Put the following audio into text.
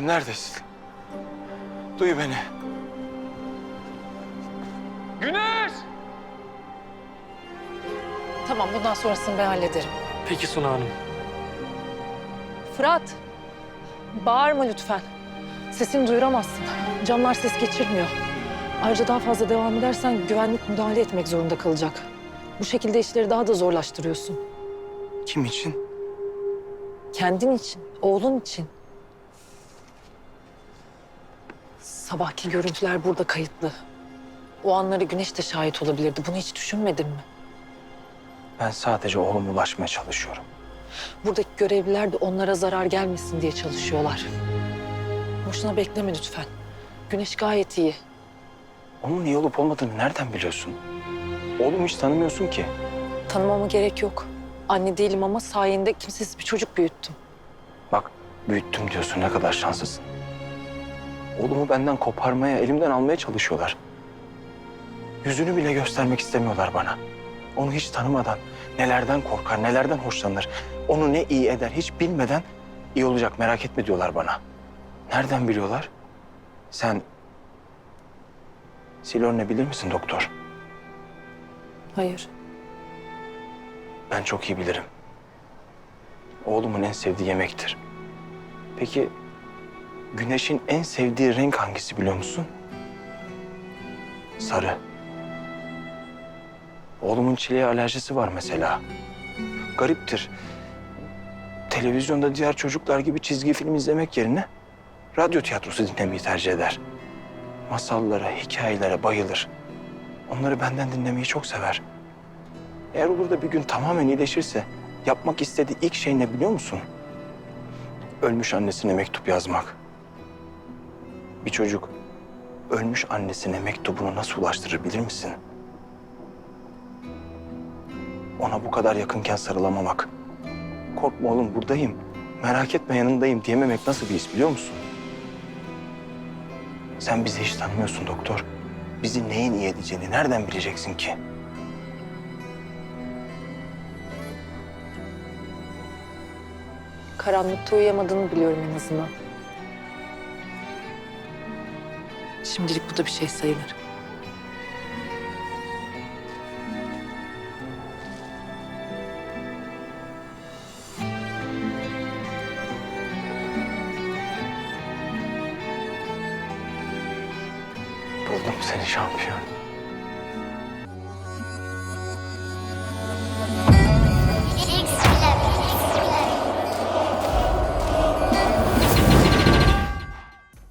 Neredesin? Duy beni. Güneş! Tamam bundan sonrasını ben hallederim. Peki Suna Hanım. Fırat, bağırma lütfen. Sesini duyuramazsın. Camlar ses geçirmiyor. Ayrıca daha fazla devam edersen güvenlik müdahale etmek zorunda kalacak. Bu şekilde işleri daha da zorlaştırıyorsun. Kim için? Kendin için, oğlun için. Sabahki görüntüler burada kayıtlı. O anları Güneş de şahit olabilirdi. Bunu hiç düşünmedin mi? Ben sadece oğluma ulaşmaya çalışıyorum. Buradaki görevliler de onlara zarar gelmesin diye çalışıyorlar. Boşuna bekleme lütfen. Güneş gayet iyi. Onun iyi olup olmadığını nereden biliyorsun? Oğlumu hiç tanımıyorsun ki. Tanımama gerek yok. Anne değilim ama sayende kimsesiz bir çocuk büyüttüm. Bak büyüttüm diyorsun ne kadar şanslısın. Oğlumu benden koparmaya, elimden almaya çalışıyorlar. Yüzünü bile göstermek istemiyorlar bana. Onu hiç tanımadan nelerden korkar, nelerden hoşlanır, onu ne iyi eder hiç bilmeden iyi olacak merak etme diyorlar bana. Nereden biliyorlar? Sen Silor ne bilir misin doktor? Hayır. Ben çok iyi bilirim. Oğlumun en sevdiği yemektir. Peki Güneş'in en sevdiği renk hangisi biliyor musun? Sarı. Oğlumun çileğe alerjisi var mesela. Gariptir. Televizyonda diğer çocuklar gibi çizgi film izlemek yerine radyo tiyatrosu dinlemeyi tercih eder. Masallara, hikayelere bayılır. Onları benden dinlemeyi çok sever. Eğer olur da bir gün tamamen iyileşirse yapmak istediği ilk şey ne biliyor musun? Ölmüş annesine mektup yazmak. Bir çocuk ölmüş annesine mektubunu nasıl ulaştırır bilir misin? Ona bu kadar yakınken sarılamamak. Korkma oğlum buradayım. Merak etme yanındayım diyememek nasıl bir his biliyor musun? Sen bizi hiç tanımıyorsun doktor. Bizi neyin iyi edeceğini nereden bileceksin ki? Karanlıkta uyuyamadığını biliyorum en azından. Şimdilik bu da bir şey sayılır. Buldum seni şampiyon.